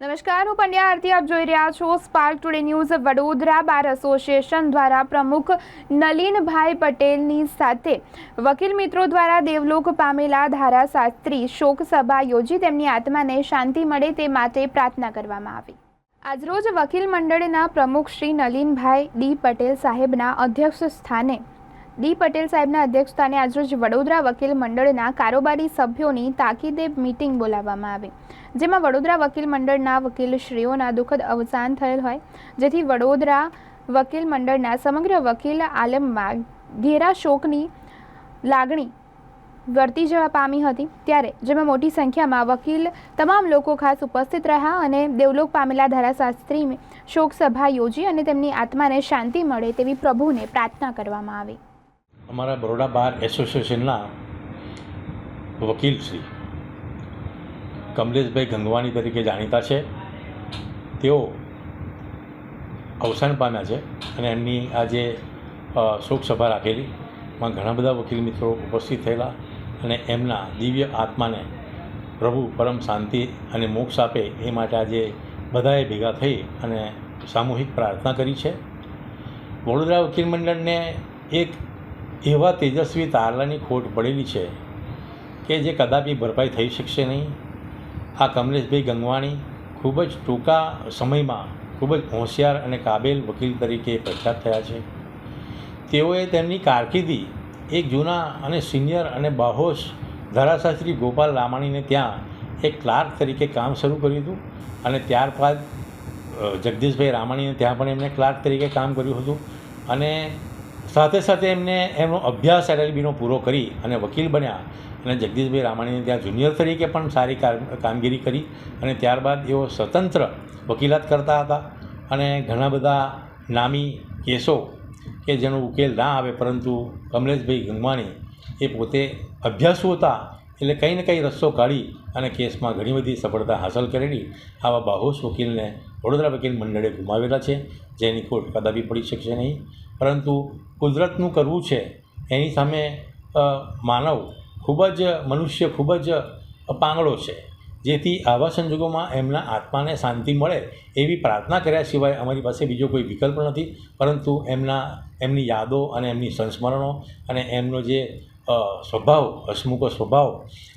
નમસ્કાર, હું પંડ્યા આરતી, આપ જોઈ રહ્યા છો Spark Today News Vadodara bar association દ્વારા પ્રમુખ નલિનભાઈ પટેલની સાથે. વકીલ મિત્રો દ્વારા દેવલોક પામેલા ધારાશાસ્ત્રી શોક સભા યોજી તેમની આત્માને શાંતિ મળે તે માટે પ્રાર્થના કરવામાં આવી. આજરોજ વકીલ મંડળના પ્રમુખ શ્રી નલિનભાઈ ડી પટેલ સાહેબના અધ્યક્ષ સ્થાને ડી પટેલ સાહેબના અધ્યક્ષસ્થાને આજરોજ વડોદરા વકીલ મંડળના કારોબારી સભ્યોની તાકીદે મીટિંગ બોલાવવામાં આવી, જેમાં વડોદરા વકીલ મંડળના વકીલશ્રીઓના દુઃખદ અવસાન થયેલ હોય, જેથી વડોદરા વકીલ મંડળના સમગ્ર વકીલ આલમમાં ઘેરા શોકની લાગણી વર્તી જવા પામી હતી, ત્યારે જેમાં મોટી સંખ્યામાં વકીલ, તમામ લોકો ખાસ ઉપસ્થિત રહ્યા અને દેવલોક પામેલા ધારાશાસ્ત્રી શોક સભા યોજી અને તેમની આત્માને શાંતિ મળે તેવી પ્રભુને પ્રાર્થના કરવામાં આવી. અમારા બરોડા બાર એસોસિએશનના વકીલ શ્રી કમલેશભાઈ ગંગવાણી તરીકે જાણીતા છે. તેઓ અવસાન પામ્યા છે અને એમની આજે શોકસભા શોક સભા રાખેલી. માં ઘણા બધા વકીલ મિત્રો ઉપસ્થિત થયેલા અને એમના દિવ્ય આત્માને પ્રભુ પરમ શાંતિ અને મોક્ષ આપે એ માટે આજે બધાએ ભેગા થઈ અને સામૂહિક પ્રાર્થના કરી છે. વડોદરા વકીલ મંડળને એક એવા તેજસ્વી તારલાની ખોટ પડેલી છે કે જે કદાપી ભરપાઈ થઈ શકશે નહીં. આ કમલેશભાઈ ગંગવાણી ખૂબ જ ટૂંકા સમયમાં ખૂબ જ હોશિયાર અને કાબેલ વકીલ તરીકે પ્રખ્યાત થયા છે. તેઓએ તેમની કારકિર્દી એક જૂના અને સિનિયર અને બાહોશ ધારાશાસ્ત્રી ગોપાલ રામાણીને ત્યાં એક ક્લાર્ક તરીકે કામ શરૂ કર્યું હતું અને ત્યારબાદ જગદીશભાઈ રામાણીને ત્યાં પણ એમણે ક્લાર્ક તરીકે કામ કર્યું હતું અને સાથે સાથે એમને એમનો અભ્યાસ એલએલબીનો પૂરો કરી અને વકીલ બન્યા અને જગદીશભાઈ રામાણીને ત્યાં જુનિયર તરીકે પણ સારી કામગીરી કરી અને ત્યારબાદ એઓ સ્વતંત્ર વકીલાત કરતા હતા અને ઘણા બધા નામી કેસો કે જેનો ઉકેલ ના આવે પરંતુ કમલેશભાઈ ગંગવાણી એ પોતે અભ્યાસુ હતા એટલે કંઈ ને કંઈ રસ્તો કાઢી અને કેસમાં ઘણી બધી સફળતા હાંસલ કરેલી આવા બાહોશ વકીલને વડોદરા વકીલ મંડળે ગુમાવેલા છે જેની ખોટ કદાપી પડી શકશે નહીં. પરંતુ કુદરતનું કરવું છે એની સામે માનવ ખૂબ જ, મનુષ્ય ખૂબ જ પાંગળો છે. જેથી આવા સંજોગોમાં એમના આત્માને શાંતિ મળે એવી પ્રાર્થના કર્યા સિવાય અમારી પાસે બીજો કોઈ વિકલ્પ નથી. પરંતુ એમના, એમની યાદો અને એમની સંસ્મરણો અને એમનો જે સ્વભાવ, હસમુખો સ્વભાવ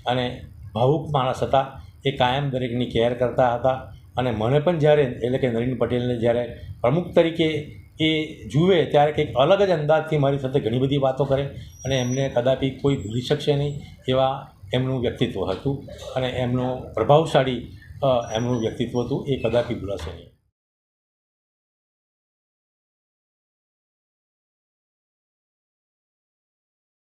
અને ભાવુક માણસ હતા એ કાયમ દરેકની કેર કરતા હતા. અને મને પણ જ્યારે, એટલે કે નરેન પટેલને જ્યારે પ્રમુખ તરીકે એ જુએ ત્યારે કંઈક અલગ જ અંદાજથી મારી સાથે ઘણી બધી વાતો કરે અને એમને કદાપી કોઈ ભૂલી શકશે નહીં એવા એમનું વ્યક્તિત્વ હતું અને એમનું પ્રભાવશાળી એમનું વ્યક્તિત્વ હતું એ કદાપી ભૂલાશે નહીં.